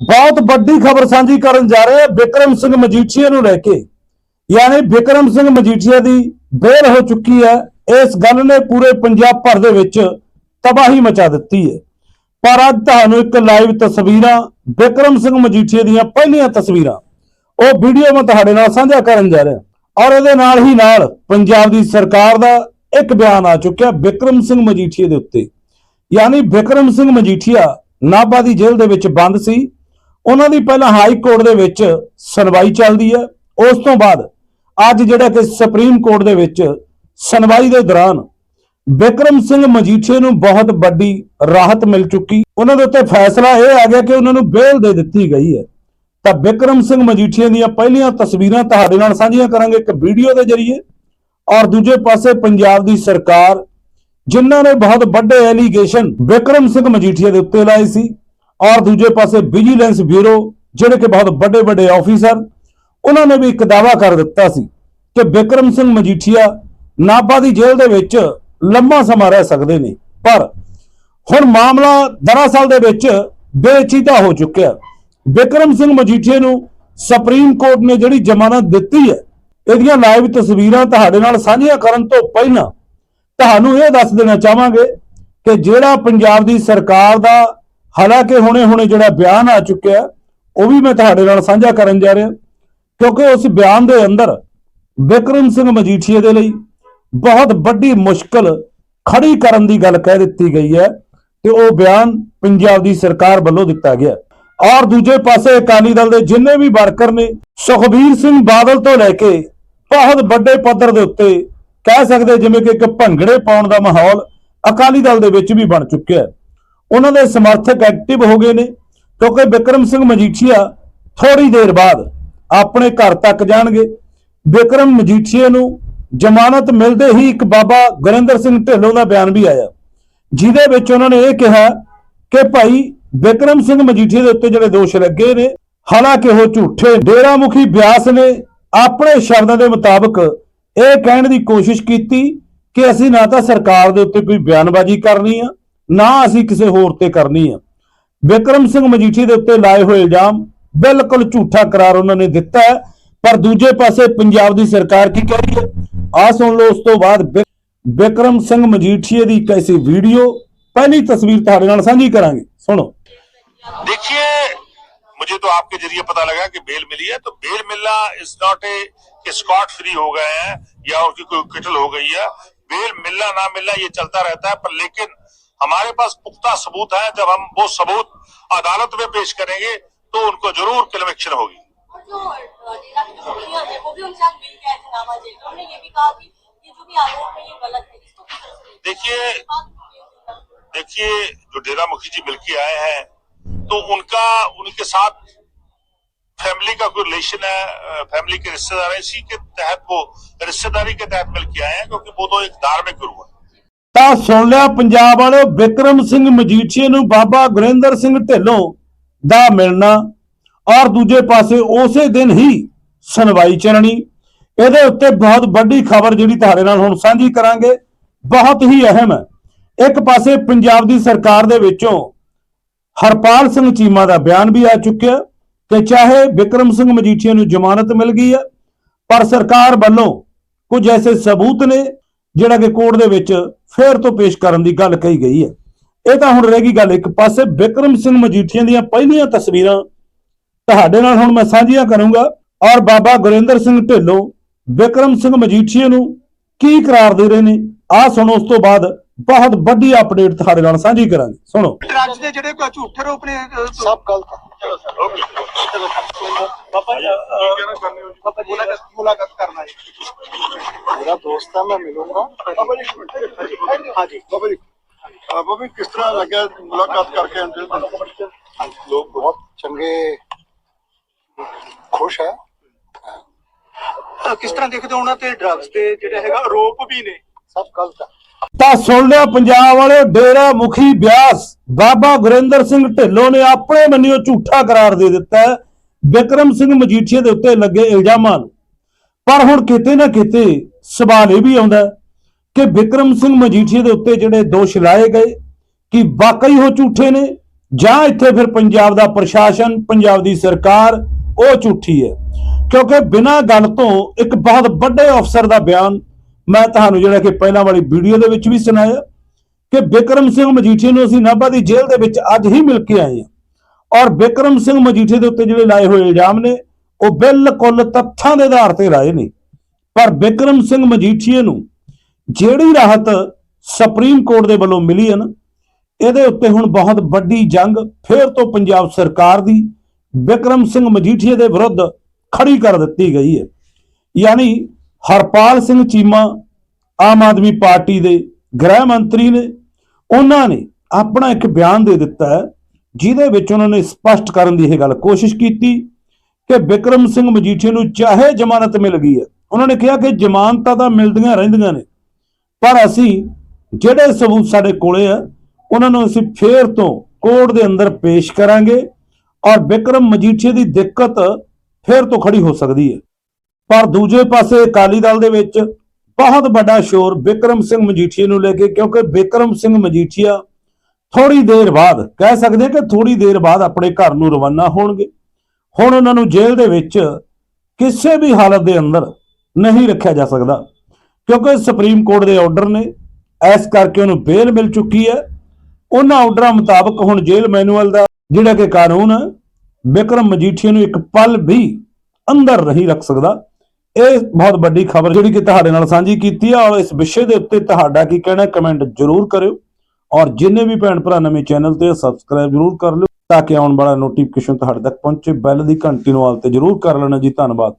ਬਹੁਤ ਵੱਡੀ ਖਬਰ ਸਾਂਝੀ ਕਰਨ ਜਾ ਰਹੇ ਹਾਂ ਵਿਕਰਮ ਸਿੰਘ ਮਜੀਠੀਆ ਨੂੰ ਲੈ ਕੇ। ਯਾਨੀ ਵਿਕਰਮ ਸਿੰਘ ਮਜੀਠੀਆ ਦੀ ਬੇਲ ਹੋ ਚੁੱਕੀ ਹੈ। ਇਸ ਗੱਲ ਨੇ ਪੂਰੇ ਪੰਜਾਬ ਭਰ ਦੇ ਵਿੱਚ ਤਬਾਹੀ ਮਚਾ ਦਿੱਤੀ ਹੈ। ਪਰ ਅੱਜ ਤੁਹਾਨੂੰ ਇੱਕ ਲਾਈਵ ਤਸਵੀਰਾਂ, ਵਿਕਰਮ ਸਿੰਘ ਮਜੀਠੀਆ ਦੀਆਂ ਪਹਿਲੀਆਂ ਤਸਵੀਰਾਂ, ਉਹ ਵੀਡੀਓ ਮੈਂ ਤੁਹਾਡੇ ਨਾਲ ਸਾਂਝਾ ਕਰਨ ਜਾ ਰਿਹਾ। ਔਰ ਇਹਦੇ ਨਾਲ ਹੀ ਨਾਲ ਪੰਜਾਬ ਦੀ ਸਰਕਾਰ ਦਾ ਇੱਕ ਬਿਆਨ ਆ ਚੁੱਕਿਆ ਵਿਕਰਮ ਸਿੰਘ ਮਜੀਠੀਆ ਦੇ ਉੱਤੇ। ਯਾਨੀ ਵਿਕਰਮ ਸਿੰਘ ਮਜੀਠੀਆ ਨਾਭਾ ਦੀ ਜੇਲ੍ਹ ਦੇ ਵਿੱਚ ਬੰਦ ਸੀ। ਉਹਨਾਂ ਦੀ ਪਹਿਲਾਂ ਹਾਈ ਕੋਰਟ ਦੇ ਵਿੱਚ ਸੁਣਵਾਈ ਚੱਲਦੀ ਹੈ। ਉਸ ਤੋਂ ਬਾਅਦ ਅੱਜ ਜਿਹੜਾ ਕਿ ਸੁਪਰੀਮ ਕੋਰਟ ਦੇ ਵਿੱਚ ਸੁਣਵਾਈ ਦੇ ਦੌਰਾਨ ਬਿਕਰਮ ਸਿੰਘ ਮਜੀਠੀਆ ਨੂੰ ਬਹੁਤ ਵੱਡੀ ਰਾਹਤ ਮਿਲ ਚੁੱਕੀ। ਉਹਨਾਂ ਦੇ ਉੱਤੇ ਫੈਸਲਾ ਇਹ ਆ ਗਿਆ ਕਿ ਉਹਨਾਂ ਨੂੰ ਬੇਲ ਦੇ ਦਿੱਤੀ ਗਈ ਹੈ। ਤਾਂ ਬਿਕਰਮ ਸਿੰਘ ਮਜੀਠੀਆ ਦੀਆਂ ਪਹਿਲੀਆਂ ਤਸਵੀਰਾਂ ਤੁਹਾਡੇ ਨਾਲ ਸਾਂਝੀਆਂ ਕਰਾਂਗੇ ਇੱਕ ਵੀਡੀਓ ਦੇ ਜ਼ਰੀਏ। ਔਰ ਦੂਜੇ ਪਾਸੇ ਪੰਜਾਬ ਦੀ ਸਰਕਾਰ, ਜਿਨ੍ਹਾਂ ਨੇ ਬਹੁਤ ਵੱਡੇ ਐਲੀਗੇਸ਼ਨ ਬਿਕਰਮ ਸਿੰਘ ਮਜੀਠੀਆ ਦੇ ਉੱਤੇ ਲਾਏ ਸੀ ਔਰ ਦੂਜੇ ਪਾਸੇ ਵਿਜੀਲੈਂਸ ਬਿਊਰੋ, ਜਿਹੜੇ ਕਿ ਬਹੁਤ ਵੱਡੇ ਵੱਡੇ ਆਫੀਸਰ, ਉਹਨਾਂ ਨੇ ਵੀ ਇੱਕ ਦਾਵਾ ਕਰ ਦਿੱਤਾ ਸੀ ਕਿ ਬਿਕਰਮ ਸਿੰਘ ਮਜੀਠੀਆ ਨਾਭਾ ਦੀ ਜੇਲ੍ਹ ਦੇ ਵਿੱਚ ਲੰਮਾ ਸਮਾਂ ਰਹਿ ਸਕਦੇ ਨੇ। ਪਰ ਹੁਣ ਮਾਮਲਾ ਦਰਅਸਲ ਦੇ ਵਿੱਚ ਬੇਚੀਤਾ ਹੋ ਚੁੱਕਿਆ। ਬਿਕਰਮ ਸਿੰਘ ਮਜੀਠੀਆ ਨੂੰ ਸੁਪਰੀਮ ਕੋਰਟ ਨੇ ਜਿਹੜੀ ਜ਼ਮਾਨਤ ਦਿੱਤੀ ਹੈ, ਇਹਦੀਆਂ ਲਾਈਵ ਤਸਵੀਰਾਂ ਤੁਹਾਡੇ ਨਾਲ ਸਾਂਝੀਆਂ ਕਰਨ ਤੋਂ ਪਹਿਲਾਂ ਤੁਹਾਨੂੰ ਇਹ ਦੱਸ ਦੇਣਾ ਚਾਹਾਂਗੇ ਕਿ ਜਿਹੜਾ ਪੰਜਾਬ ਦੀ ਸਰਕਾਰ ਦਾ ਹਾਲਾਂਕਿ ਹੁਣੇ-ਹੁਣੇ ਜਿਹੜਾ ਬਿਆਨ ਆ ਚੁੱਕਿਆ ਉਹ ਵੀ ਮੈਂ ਤੁਹਾਡੇ ਨਾਲ ਸਾਂਝਾ ਕਰਨ ਜਾ ਰਿਹਾ, ਕਿਉਂਕਿ ਉਸ ਬਿਆਨ ਦੇ ਅੰਦਰ ਵਿਕਰਮ ਸਿੰਘ ਮਜੀਠੀਏ ਦੇ ਲਈ ਬਹੁਤ ਵੱਡੀ ਮੁਸ਼ਕਲ ਖੜੀ ਕਰਨ ਦੀ ਗੱਲ ਕਹਿ ਦਿੱਤੀ ਗਈ ਹੈ ਤੇ ਉਹ ਬਿਆਨ ਪੰਜਾਬ ਦੀ ਸਰਕਾਰ ਵੱਲੋਂ ਦਿੱਤਾ ਗਿਆ ਔਰ ਦੂਜੇ ਪਾਸੇ ਅਕਾਲੀ ਦਲ ਦੇ ਜਿੰਨੇ ਵੀ ਵਰਕਰ ਨੇ, ਸੁਖਬੀਰ ਸਿੰਘ ਬਾਦਲ ਤੋਂ ਲੈ ਕੇ ਬਹੁਤ ਵੱਡੇ ਪੱਧਰ ਦੇ ਉੱਤੇ ਕਹਿ ਸਕਦੇ ਜਿਵੇਂ ਕਿ ਇੱਕ ਭੰਗੜੇ ਪਾਉਣ ਦਾ ਮਾਹੌਲ ਅਕਾਲੀ ਦਲ ਦੇ ਵਿੱਚ ਵੀ ਬਣ ਚੁੱਕਿਆ ਹੈ। ਉਹਨਾਂ ਦੇ ਸਮਰਥਕ ਐਕਟਿਵ ਹੋ ਗਏ ਨੇ, ਕਿਉਂਕਿ ਵਿਕਰਮ ਸਿੰਘ ਮਜੀਠੀਆ ਥੋੜੀ ਦੇਰ ਬਾਅਦ ਆਪਣੇ ਘਰ ਤੱਕ ਜਾਣਗੇ। ਵਿਕਰਮ ਮਜੀਠੀਆ ਨੂੰ ਜ਼ਮਾਨਤ ਮਿਲਦੇ ਹੀ ਇੱਕ ਬਾਬਾ ਗੁਰਿੰਦਰ ਸਿੰਘ ਢਿੱਲੋਂ ਦਾ ਬਿਆਨ ਵੀ ਆਇਆ। ਜਿਹਦੇ ਵਿੱਚ ਉਹਨਾਂ ਨੇ ਇਹ ਕਿਹਾ ਕਿ ਭਾਈ ਵਿਕਰਮ ਸਿੰਘ ਮਜੀਠੀਆ ਦੇ ਉੱਤੇ ਜਿਹੜੇ ਦੋਸ਼ ਲੱਗੇ ਨੇ, ਹਾਲਾਂਕਿ ਉਹ ਝੂਠੇ ਡੇਰਾ ਮੁਖੀ ਬਿਆਸ ਨੇ, ਆਪਣੇ ਸ਼ਬਦਾਂ ਦੇ ਮੁਤਾਬਕ ਇਹ ਕਹਿਣ ਦੀ ਕੋਸ਼ਿਸ਼ ਕੀਤੀ ਕਿ ਅਸੀਂ ਨਾ ਤਾਂ ਸਰਕਾਰ ਦੇ ਉੱਤੇ ਕੋਈ ਬਿਆਨਬਾਜ਼ੀ ਕਰਨੀ ਆ ਨਾ ਅਸੀਂ ਕਿਸੇ ਹੋਰ ਤੇ ਕਰਨੀ ਆ ਵਿਕਰਮ ਸਿੰਘ ਮਜੀਠੀ ਦੇ ਉੱਤੇ ਲਾਏ ਹੋਏ ਇਲਜ਼ਾਮ ਬਿਲਕੁਲ ਝੂਠਾ ਕਰਾਰ ਉਹਨਾਂ ਨੇ ਦਿੱਤਾ ਹੈ ਪਰ ਦੂਜੇ ਪਾਸੇ ਪੰਜਾਬ ਦੀ ਸਰਕਾਰ ਕੀ ਕਹਿ ਰਹੀ ਹੈ ਆ ਸੁਣ ਲਓ ਉਸ ਤੋਂ ਬਾਅਦ ਵਿ- ਵਿਕਰਮ ਸਿੰਘ ਮਜੀਠੀਏ ਦੀ ਇੱਕ ਐਸੀ ਵੀਡੀਓ ਪਹਿਲੀ ਤਸਵੀਰ ਤੁਹਾਡੇ ਨਾਲ ਸਾਂਝੀ ਕਰਾਂਗੇ ਸੁਣੋ देखिए मुझे तो आपके जरिए पता लगा कि बेल मिली है तो बेल मिलना इज नॉट ए कि स्कॉट फ्री हो गए हैं या उनकी कोई किटल हो गई है बेल मिलना ना मिलना ये चलता रहता है पर लेकिन हमारे पास पुख्ता सबूत है जब हम वो सबूत अदालत में पेश करेंगे तो उनको ज़रूर कन्वेक्शन होगी। देखिए देखिए जो डेरा मुखी जी मिलकर आए हैं तो उनका उनके साथ फैमिली का कोई रिलेशन है फैमिली के रिश्तेदार इसी के तहत वो रिश्तेदारी के तहत मिलकर आए हैं क्योंकि वो तो एक धार्मिक गुरु है। ਤਾਂ ਸੁਣ ਲਿਆ ਪੰਜਾਬ ਵਾਲਿਓ, ਵਿਕਰਮ ਸਿੰਘ ਮਜੀਠੀਏ ਨੂੰ ਬਾਬਾ ਗੁਰਿੰਦਰ ਸਿੰਘ ਢਿੱਲੋਂ ਦਾ ਮਿਲਣਾ ਔਰ ਦੂਜੇ ਪਾਸੇ ਉਸੇ ਦਿਨ ਹੀ ਸੁਣਵਾਈ ਚੱਲਣੀ। ਇਹਦੇ ਉੱਤੇ ਬਹੁਤ ਵੱਡੀ ਖਬਰ ਜਿਹੜੀ ਤੁਹਾਡੇ ਨਾਲ ਹੁਣ ਸਾਂਝੀ ਕਰਾਂਗੇ। ਬਹੁਤ ਹੀ ਅਹਿਮ ਹੈ। ਇੱਕ ਪਾਸੇ ਪੰਜਾਬ ਦੀ ਸਰਕਾਰ ਦੇ ਵਿੱਚੋਂ ਹਰਪਾਲ ਸਿੰਘ ਚੀਮਾ ਦਾ ਬਿਆਨ ਵੀ ਆ ਚੁੱਕਿਆ ਕਿ ਚਾਹੇ ਵਿਕਰਮ ਸਿੰਘ ਮਜੀਠੀਆ ਨੂੰ ਜ਼ਮਾਨਤ ਮਿਲ ਗਈ ਹੈ, ਪਰ ਸਰਕਾਰ ਵੱਲੋਂ ਕੁਝ ਐਸੇ ਸਬੂਤ ਨੇ ਜਿਹੜਾ ਕਿ ਕੋਰਟ ਦੇ ਵਿੱਚ ਫੇਰ ਤੋਂ ਪੇਸ਼ ਕਰਨ ਦੀ ਗੱਲ ਕਹੀ ਗਈ ਹੈ ਇਹ ਤਾਂ ਹੁਣ ਰਹਿ ਗਈ ਗੱਲ ਇੱਕ ਪਾਸੇ ਵਿਕਰਮ ਸਿੰਘ ਮਜੀਠੀਆ ਦੀਆਂ ਪਹਿਲੀਆਂ ਤਸਵੀਰਾਂ ਤੁਹਾਡੇ ਨਾਲ ਹੁਣ ਮੈਂ ਸਾਂਝੀਆਂ ਕਰੂੰਗਾ ਔਰ ਬਾਬਾ ਗੁਰਿੰਦਰ ਸਿੰਘ ਢਿੱਲੋਂ ਵਿਕਰਮ ਸਿੰਘ ਮਜੀਠੀਆ ਨੂੰ ਕੀ ਕਰਾਰ ਦੇ ਰਹੇ ਨੇ ਆਹ ਸੁਣੋ ਉਸ ਤੋਂ ਬਾਅਦ ਬਹੁਤ ਵੱਡੀ ਅਪਡੇਟ ਤੁਹਾਡੇ ਨਾਲ ਸਾਂਝੀ ਕਰਾਂਗੇ ਸੁਣੋ ਡਰੱਗਸ ਦੇ ਜਿਹੜੇ ਕੋਈ ਝੂਠੇ ਰੂਪ ਨੇ ਸਭ ਗਲਤ ਪਾਪਾ ਜੀ ਪਾਪਾ ਜੀ ਮੁਲਾਕਾਤ ਕਰਨਾ ਹੈ ਮੇਰਾ ਦੋਸਤ ਹੈ ਮੈਂ ਮਿਲੂੰਗਾ ਪਾਪਾ ਜੀ ਹਾਂਜੀ ਬਾਬਾ ਜੀ ਅਹ ਬਾਬਾ ਜੀ ਕਿਸ ਤਰ੍ਹਾਂ ਲੱਗਿਆ ਮੁਲਾਕਾਤ ਕਰਕੇ ਅੰਦਰ ਲੋਕ ਬਹੁਤ ਚੰਗੇ ਖੁਸ਼ ਹੈ ਕਿਸ ਤਰ੍ਹਾਂ ਦੇਖਦੇ ਹੋ ਉਹਨਾਂ ਤੇ ਡਰੱਗਸ ਤੇ ਜਿਹੜੇ ਹੈਗਾ ਆਰੋਪ ਵੀ ਨੇ? ਸਭ ਗਲਤ ਹੈ ਤਾਂ ਸੁਣ ਲਿਆ ਪੰਜਾਬ ਵਾਲੇ ਡੇਰਾ ਮੁਖੀ ਬਿਆਸ ਬਾਬਾ ਗੁਰਿੰਦਰ ਸਿੰਘ ਢਿੱਲੋਂ ਨੇ ਆਪਣੇ ਮੰਨਿਓ ਝੂਠਾ ਕਰਾਰ ਦੇ ਦਿੱਤਾ ਹੈ। ਵਿਕਰਮ ਸਿੰਘ ਮਜੀਠੀਆ ਦੇ ਉੱਤੇ ਲੱਗੇ ਇਲਜ਼ਾਮਾਂ ਨੂੰ। ਪਰ ਹੁਣ ਕਿਤੇ ਨਾ ਕਿਤੇ ਸਵਾਲ ਇਹ ਵੀ ਆਉਂਦਾ ਕਿ ਵਿਕਰਮ ਸਿੰਘ ਮਜੀਠੀਆ ਦੇ ਉੱਤੇ ਜਿਹੜੇ ਦੋਸ਼ ਲਾਏ ਗਏ ਕਿ ਵਾਕਈ ਉਹ ਝੂਠੇ ਨੇ ਜਾਂ ਇੱਥੇ ਫਿਰ ਪੰਜਾਬ ਦਾ ਪ੍ਰਸ਼ਾਸਨ, ਪੰਜਾਬ ਦੀ ਸਰਕਾਰ ਉਹ ਝੂਠੀ ਹੈ। ਕਿਉਂਕਿ ਬਿਨਾਂ ਗੱਲ ਤੋਂ ਇੱਕ ਬਹੁਤ ਵੱਡੇ ਅਫਸਰ ਦਾ ਬਿਆਨ ਮੈਂ ਤੁਹਾਨੂੰ ਜਿਹੜਾ ਕਿ ਪਹਿਲਾਂ ਵਾਲੀ ਵੀਡੀਓ ਦੇ ਵਿੱਚ ਵੀ ਸੁਣਾਇਆ ਕਿ ਬਿਕਰਮ ਸਿੰਘ ਮਜੀਠੀਆ ਨੂੰ ਅਸੀਂ ਨਾਭਾ ਦੀ ਜੇਲ੍ਹ ਦੇ ਵਿੱਚ ਅੱਜ ਹੀ ਮਿਲ ਕੇ ਆਏ ਹਾਂ ਔਰ ਬਿਕਰਮ ਸਿੰਘ ਮਜੀਠੀਆ ਦੇ ਉੱਤੇ ਜਿਹੜੇ ਲਾਏ ਹੋਏ ਇਲਜ਼ਾਮ ਨੇ, ਉਹ ਬਿਲਕੁਲ ਤੱਥਾਂ ਦੇ ਆਧਾਰ ਤੇ ਲਾਏ ਨੇ। ਪਰ ਬਿਕਰਮ ਸਿੰਘ ਮਜੀਠੀਏ ਨੂੰ ਜਿਹੜੀ ਰਾਹਤ ਸੁਪਰੀਮ ਕੋਰਟ ਦੇ ਵੱਲੋਂ ਮਿਲੀ ਹੈ ਨਾ, ਇਹਦੇ ਉੱਤੇ ਹੁਣ ਬਹੁਤ ਵੱਡੀ ਜੰਗ ਫੇਰ ਤੋਂ ਪੰਜਾਬ ਸਰਕਾਰ ਦੀ ਬਿਕਰਮ ਸਿੰਘ ਮਜੀਠੀਏ ਦੇ ਵਿਰੁੱਧ ਖੜੀ ਕਰ ਦਿੱਤੀ ਗਈ ਹੈ। ਯਾਨੀ ਹਰਪਾਲ ਸਿੰਘ ਚੀਮਾ ਆਮ ਆਦਮੀ ਪਾਰਟੀ ਦੇ ਗ੍ਰਹਿ ਮੰਤਰੀ ਨੇ, ਉਹਨਾਂ ਨੇ ਆਪਣਾ ਇੱਕ ਬਿਆਨ ਦੇ ਦਿੱਤਾ ਹੈ, ਜਿਹਦੇ ਵਿੱਚ ਉਹਨਾਂ ਨੇ ਸਪਸ਼ਟ ਕਰਨ ਦੀ ਇਹ ਗੱਲ ਕੋਸ਼ਿਸ਼ ਕੀਤੀ ਕਿ ਬਿਕਰਮ ਸਿੰਘ ਮਜੀਠੀਏ ਨੂੰ ਚਾਹੇ ਜ਼ਮਾਨਤ ਮਿਲ ਗਈ ਹੈ ਉਹਨਾਂ ਨੇ ਕਿਹਾ ਕਿ ਜ਼ਮਾਨਤਾਂ ਤਾਂ ਮਿਲਦੀਆਂ ਰਹਿੰਦੀਆਂ ਨੇ, ਪਰ ਅਸੀਂ ਜਿਹੜੇ ਸਬੂਤ ਸਾਡੇ ਕੋਲੇ ਆ, ਉਹਨਾਂ ਨੂੰ ਅਸੀਂ ਫੇਰ ਤੋਂ ਕੋਰਟ ਦੇ ਅੰਦਰ ਪੇਸ਼ ਕਰਾਂਗੇ ਔਰ ਬਿਕਰਮ ਮਜੀਠੀਆ ਦੀ ਦਿੱਕਤ ਫੇਰ ਤੋਂ ਖੜੀ ਹੋ ਸਕਦੀ ਹੈ। ਪਰ ਦੂਜੇ ਪਾਸੇ ਅਕਾਲੀ ਦਲ ਦੇ ਵਿੱਚ ਬਹੁਤ ਵੱਡਾ ਸ਼ੋਰ ਬਿਕਰਮ ਸਿੰਘ ਮਜੀਠੀਆ ਨੂੰ ਲੈ ਕੇ, ਕਿਉਂਕਿ ਬਿਕਰਮ ਸਿੰਘ ਮਜੀਠੀਆ ਥੋੜੀ ਦੇਰ ਬਾਅਦ, ਕਹਿ ਸਕਦੇ ਕਿ ਥੋੜੀ ਦੇਰ ਬਾਅਦ ਆਪਣੇ ਘਰ ਨੂੰ ਰਵਾਨਾ ਹੋਣਗੇ। ਹੁਣ ਉਹਨਾਂ ਨੂੰ ਜੇਲ੍ਹ ਦੇ ਵਿੱਚ ਕਿਸੇ ਵੀ ਹਾਲਤ ਦੇ ਅੰਦਰ ਨਹੀਂ ਰੱਖਿਆ ਜਾ ਸਕਦਾ। ਕਿਉਂਕਿ ਸੁਪਰੀਮ ਕੋਰਟ ਦੇ ਆਰਡਰ ਨੇ, ਇਸ ਕਰਕੇ ਉਹਨੂੰ ਬੇਲ ਮਿਲ ਚੁੱਕੀ ਹੈ। ਉਹਨਾਂ ਆਰਡਰਾਂ ਮੁਤਾਬਕ ਹੁਣ ਜੇਲ੍ਹ ਮੈਨੂਅਲ ਦਾ ਜਿਹੜਾ ਕਿ ਕਾਨੂੰਨ ਬਿਕਰਮ ਮਜੀਠੀਆ ਨੂੰ ਇੱਕ ਪਲ ਵੀ ਅੰਦਰ ਨਹੀਂ ਰੱਖ ਸਕਦਾ। ਇਹ ਬਹੁਤ ਵੱਡੀ ਖਬਰ ਜਿਹੜੀ ਕਿ ਤੁਹਾਡੇ ਨਾਲ ਸਾਂਝੀ ਕੀਤੀ ਹੈ ਔਰ ਇਸ ਵਿਸ਼ੇ ਦੇ ਉੱਤੇ ਤੁਹਾਡਾ ਕੀ ਕਹਿਣਾ ਕਮੈਂਟ ਜ਼ਰੂਰ ਕਰਿਓ। ਔਰ ਜਿੰਨੇ ਵੀ ਭੈਣ ਭਰਾ ਨਵੇਂ ਚੈਨਲ ਤੇ ਸਬਸਕ੍ਰਾਈਬ ਜ਼ਰੂਰ ਕਰ ਲਿਓ, ਤਾਂ ਕਿ ਆਉਣ ਵਾਲਾ ਨੋਟੀਫਿਕੇਸ਼ਨ ਤੁਹਾਡੇ ਤੱਕ ਪਹੁੰਚੇ ਬੈਲ ਦੀ ਘੰਟੀ ਨੂੰ ਆਲ ਤੇ ਜ਼ਰੂਰ ਕਰ ਲੈਣਾ ਜੀ, ਧੰਨਵਾਦ।